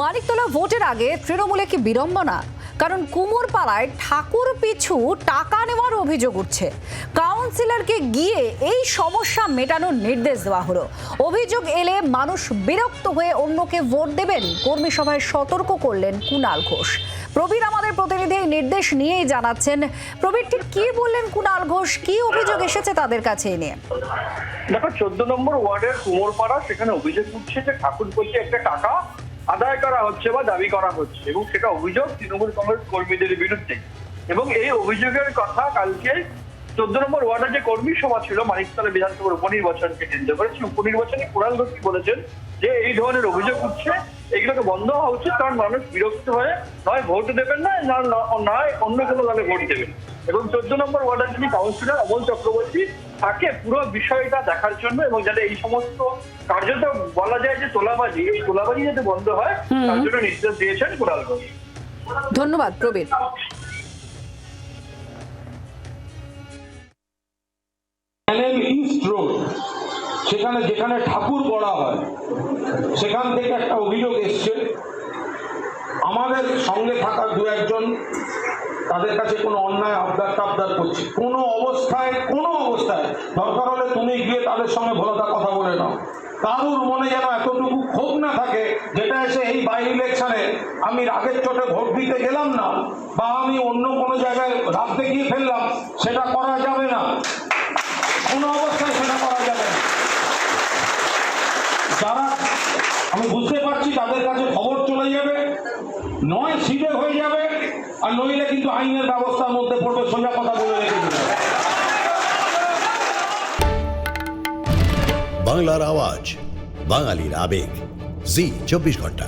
মানিকতলা ভোটের আগে তৃণমূলে কি বিড়ম্বনা? কারণ কুমোরপাড়ায় ঠাকুর পিছু টাকা নেওয়ার অভিযোগ উঠছে। কাউন্সিলরকে গিয়ে এই সমস্যা মেটানোর নির্দেশ দেওয়া হলো। অভিযোগ এলে মানুষ বিরক্ত হয়ে অন্যকে ভোট দেবেন। কর্মী সভায় সতর্ক করলেন কুণাল ঘোষ। প্রবীর আমাদের প্রতিনিধি এই নির্দেশ নিয়েই জানাচ্ছেন। প্রবীর, ঠিক কি বললেন কুণাল ঘোষ? কি অভিযোগ এসেছে তাদের কাছে এ নিয়ে? দেখো, চোদ্দ নম্বর ওয়ার্ডের কুমোরপাড়া, সেখানে অভিযোগ উঠছে যে ঠাকুর একটা টাকা আদায় করা হচ্ছে বা দাবি করা হচ্ছে এবং সেটা অভিযোগ তৃণমূল কংগ্রেস কর্মীদের বিরুদ্ধে। এবং এই অভিযোগের কথা কালকে চোদ্দ নম্বর ওয়ার্ডের যে কর্মী সভা ছিল, মানিকতলা বিধানসভার উপনির্বাচনকে কেন্দ্র করে, সেই উপনির্বাচনে কুণাল ঘোষী বলেছেন যে এই ধরনের অভিযোগ উঠছে এগুলোকে বন্ধ হওয়া উচিত কারণ মানুষ বিরক্ত হয়ে নয় ভোট দেবেন না না নয় অন্য কোনো দলে ভোট দেবেন। এবং চোদ্দ নম্বর ওয়ার্ডের যিনি কাউন্সিলর অমল চক্রবর্তী তাকে পুরো বিষয়টা দেখার জন্য এবং যাতে এই সমস্ত কার্যত বলা যায় যে তোলাবাজি এই তোলাবাজি যাতে বন্ধ হয় তার জন্য নির্দেশ দিয়েছেন ঘোষ। ধন্যবাদ প্রবীর। ইস্ট রোড সেখানে যেখানে ঠাকুর পড়া হয়, সেখান থেকে একটা অভিযোগ এসছে। আমাদের সঙ্গে থাকা দু একজন তাদের কাছে কোনো অন্যায় আবদার টাবদার করছে। কোনো অবস্থায় কোনো অবস্থায়, দরকার হলে তুমি গিয়ে তাদের সঙ্গে ভোলাটা কথা বলে নাও। কারুর মনে যেন এতটুকু ক্ষোভ না থাকে, যেটা এসে এই বাই ইলেকশনে আমি রাগের চোটে ভোট দিতে গেলাম না, বা আমি অন্য কোনো জায়গায় রাখতে গিয়ে ফেললাম, সেটা করা যাবে না। কোনো অবস্থায় সেটা করা যাবে না যারা আমি বুঝতে পারছি তাদের কাছে খবর চলে যাবে। নয়, সিটে হয়ে যাবে। আর নইলে কিন্তু আইনের ব্যবস্থার মধ্যে পড়বে, সোজা কথা বলে রেখে বাংলার আওয়াজ, বাঙালির আবেগ। জি, চব্বিশ ঘণ্টা।